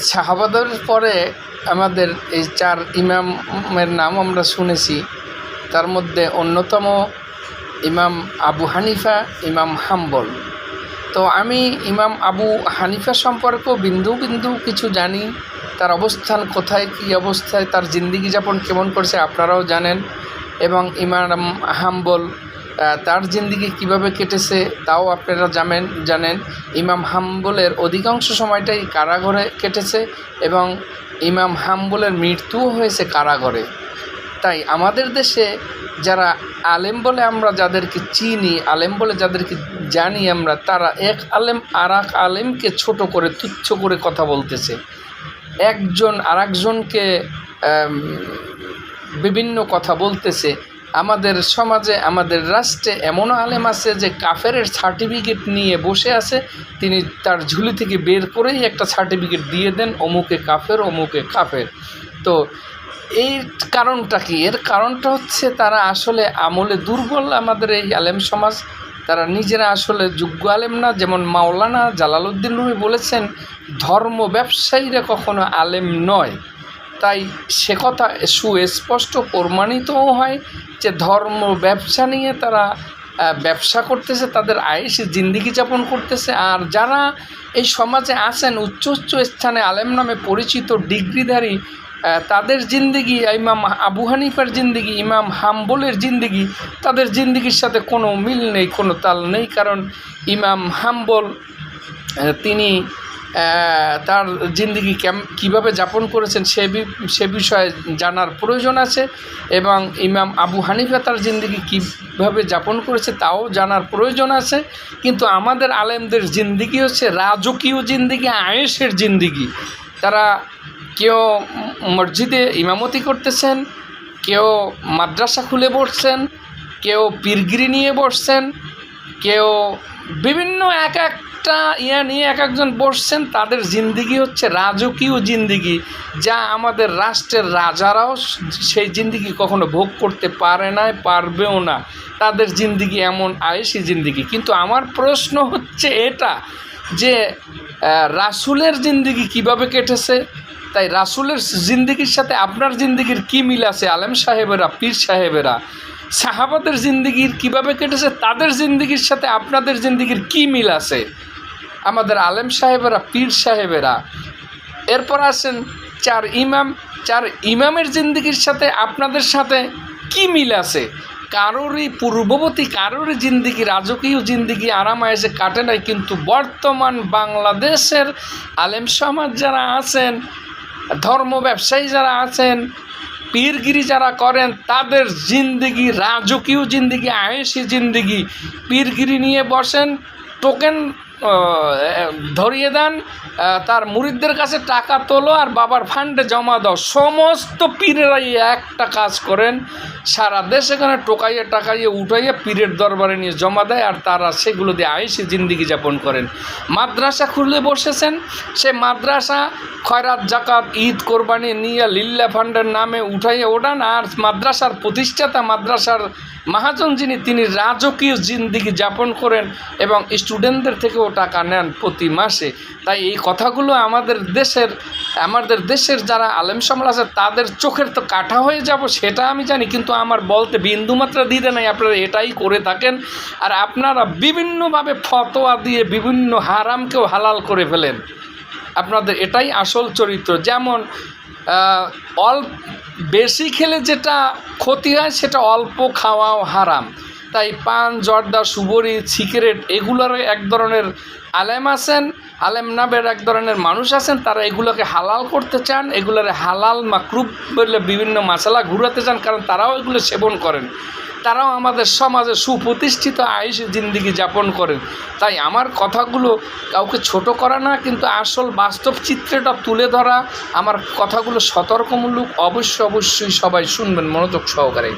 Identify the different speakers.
Speaker 1: শাহাবাদের পরে আমাদের এই চার ইমামের নাম আমরা শুনেছি। তার মধ্যে অন্যতম ইমাম আবু হানিফা, ইমাম হাম্বল। তো আমি ইমাম আবু হানিফা সম্পর্কেও বিন্দু বিন্দু কিছু জানি। তার অবস্থান কোথায়, কী অবস্থায়, তার জিন্দিগি যাপন কেমন করছে আপনারাও জানেন। এবং ইমাম হাম্বল তার জিন্দিগি কীভাবে কেটেছে তাও আপনারা জানেন জানেন। ইমাম হাম্বলের অধিকাংশ সময়টাই কারাগরে কেটেছে এবং ইমাম হাম্বলের মৃত্যুও হয়েছে কারাগরে। তাই আমাদের দেশে যারা আলেম বলে আমরা যাদেরকে চিনি, আলেম বলে যাদেরকে জানি আমরা, তারা এক আলেম আর এক আলেমকে ছোট করে, তুচ্ছ করে কথা বলতেছে। একজন আর একজনকে বিভিন্ন কথা বলতেছে। আমাদের সমাজে, আমাদের রাষ্ট্রে এমনও আলেম আছে যে কাফেরের সার্টিফিকেট নিয়ে বসে আছে, তিনি তার ঝুলি থেকে বের করেই একটা সার্টিফিকেট দিয়ে দেন, অমুকে কাফের অমুকে কাফের। তো এই কারণটা কি? এর কারণটা হচ্ছে তারা আসলে আমলে দুর্বল আমাদের এই আলেম সমাজ। তারা নিজেরা আসলে যোগ্য আলেম না। যেমন মাওলানা জালালউদ্দিন রুমি বলেছেন, ধর্ম ব্যবসায়ীরা কখনো আলেম নয়। তাই সে কথা সুস্পষ্ট প্রমাণিতও হয় যে ধর্ম ব্যবসা নিয়ে তারা ব্যবসা করতেছে, তাদের আয়েসি জিন্দিগি যাপন করতেছে। আর যারা এই সমাজে আছেন উচ্চ উচ্চ স্থানে আলেম নামে পরিচিত ডিগ্রিধারী তাদের জিন্দিগি, ইমাম আবু হানিফার জিন্দিগি, ইমাম হাম্বলের জিন্দিগি, তাদের জিন্দিগির সাথে কোনো মিল নেই, কোনো তাল নেই। কারণ ইমাম হাম্বল তিনি তার জিন্দিগি কেম, কীভাবে যাপন করেছেন সে সে বিষয়ে জানার প্রয়োজন আছে এবং ইমাম আবু হানিফা তার জিন্দিগি কীভাবে যাপন করেছে তাও জানার প্রয়োজন আছে। কিন্তু আমাদের আলেমদের জিন্দিগি হচ্ছে রাজকীয় জিন্দিগি, আয়েসের জিন্দিগি। তারা কেউ মসজিদে ইমামতি করতেছেন, কেউ মাদ্রাসা খুলে বসছেন, কেউ পীরগিরি নিয়ে বসছেন, কেউ বিভিন্ন এক এক একটা ইয়া নিয়ে এক একজন বসছেন, তাদের জিন্দিগি হচ্ছে রাজকীয় জিন্দিগি। যা আমাদের রাষ্ট্রের রাজারাও সেই জিন্দিগি কখনো ভোগ করতে পারে না পারবেও না। তাদের জিন্দিগি এমন আয়েসি জিন্দিগি। কিন্তু আমার প্রশ্ন হচ্ছে এটা, যে রাসূলের জিন্দিগি কীভাবে কেটেছে? তাই রাসূলের জিন্দিগির সাথে আপনার জিন্দিগির কী মিল আছে? আলেম সাহেবেরা, পীর সাহেবেরা, সাহাবাদের জিন্দিগির কীভাবে কেটেছে? তাদের জিন্দিগির সাথে আপনাদের জিন্দিগির কী মিল আছে? আমাদের আলেম সাহেবেরা, পীর সাহেবেরা। এরপর আসেন চার ইমাম। চার ইমামের জিন্দিগির সাথে আপনাদের সাথে কি মিল আছে? কারোরই পূর্ববর্তী, কারোরই জিন্দিগি, রাজকীয় জিন্দিগি আরাম এসে কাটে নাই, কিন্তু বর্তমান বাংলাদেশের আলেম সমাজ যারা আছেন, ধর্ম ব্যবসায়ী যারা আছেন, পীরগিরি যারা করেন, তাদের জিন্দিগি, রাজকীয় জিন্দিগি, আয়েসি জিন্দিগি, পীরগিরি নিয়ে বসেন, টোকেন ধরিয়ে দেন। তার মুরিদদের কাছে টাকা তোলো আর বাবার ফান্ডে জমা দাও। সমস্ত পীরেরাই একটা কাজ করেন। সারা দেশ এখানে টোকাইয়ে টাকাইয়ে উঠাইয়ে পীরের দরবারে নিয়ে জমা দেয় আর তারা সেগুলো দিয়ে আয়েসি জিন্দিগি যাপন করেন। মাদ্রাসা খুলে বসেছেন। সে মাদ্রাসা খয়রাত, জাকাত, ঈদ, কোরবানি নিয়ে লিল্লা ফান্ডের নামে উঠাইয়ে ওঠান আর মাদ্রাসার প্রতিষ্ঠাতা, মাদ্রাসার মহাজন যিনি, তিনি রাজকীয় জিন্দিগি যাপন করেন এবং স্টুডেন্টদের থেকেও টাকা নেন প্রতি মাসে। তাই এই কথাগুলো আমাদের দেশের আমাদের দেশের যারা আলেম সমাজ আছে, তাদের চোখের তো কাটা হয়ে যাব, সেটা আমি জানি, কিন্তু আমার বলতে বিন্দুমাত্রা দিতে নাই, আপনারা এটাই করে থাকেন। আর আপনারা বিভিন্নভাবে ফতোয়া দিয়ে বিভিন্ন হারামকেও হালাল করে ফেলেন। আপনাদের এটাই আসল চরিত্র। যেমন অল্প বেশি খেলে যেটা ক্ষতি হয়, সেটা অল্প খাওয়াও হারাম। তাই পান, জর্দা, সুবরি, সিগারেট এগুলোর এক ধরনের আলেম আছেন, আলেম নামের এক ধরনের মানুষ আছেন, তারা এগুলোকে হালাল করতে চান, এগুলোর হালাল মাকরুব বলে বিভিন্ন মশলা ঘুরাতে চান, কারণ তারাও এগুলো সেবন করেন। তারাও আমাদের সমাজে সুপ্রতিষ্ঠিত আয়ুষ জিন্দিগি যাপন করেন। তাই আমার কথাগুলো কাউকে ছোট করা না, কিন্তু আসল বাস্তব চিত্রটা তুলে ধরা, আমার কথাগুলো সতর্কমূলক অবশ্যই অবশ্যই সবাই শুনবেন, মনোযোগ সহকারে।